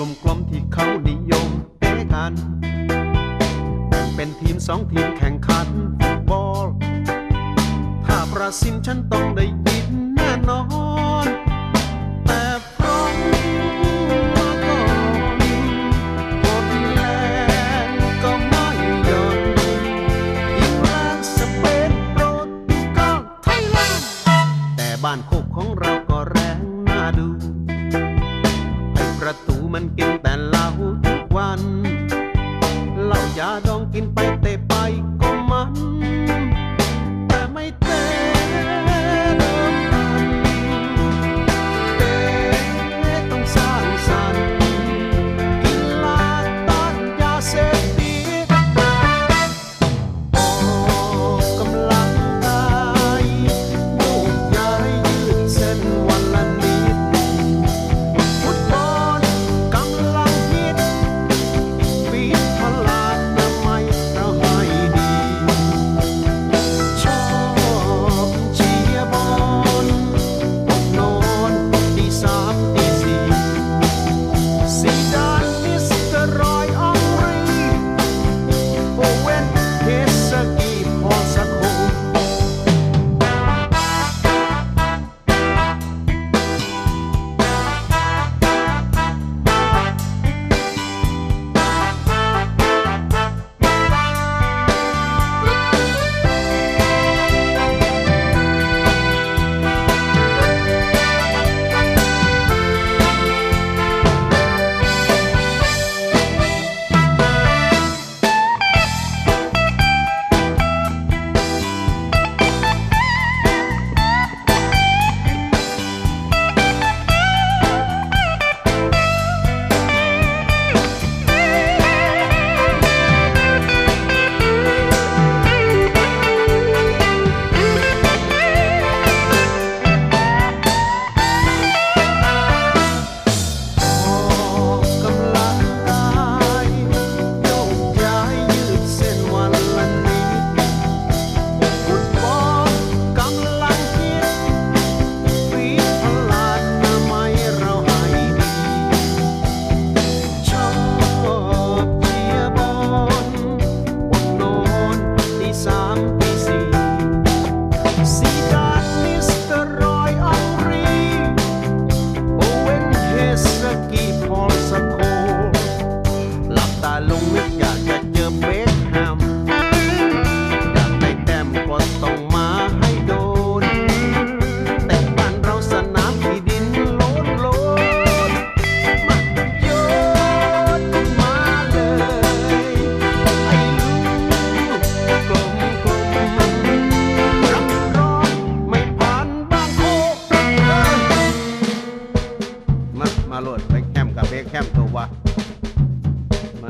กลมๆที่เขานิยมเตะกัน แบ่งเป็นทีมสองทีมแข่งขันฟุตบอล ถ้าประสินฉันต้องได้ยินแน่นอนแต่เพราะบ้านโคกของเราก็แรงน่าดูไอประตู มันกินแต่เหล้าทุกวันเหล้ายาดองกินไปเต็ม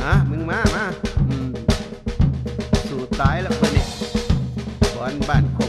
มา มึงมา มา สู่ตายแล้วเพื่อนนี่บอลบ้าน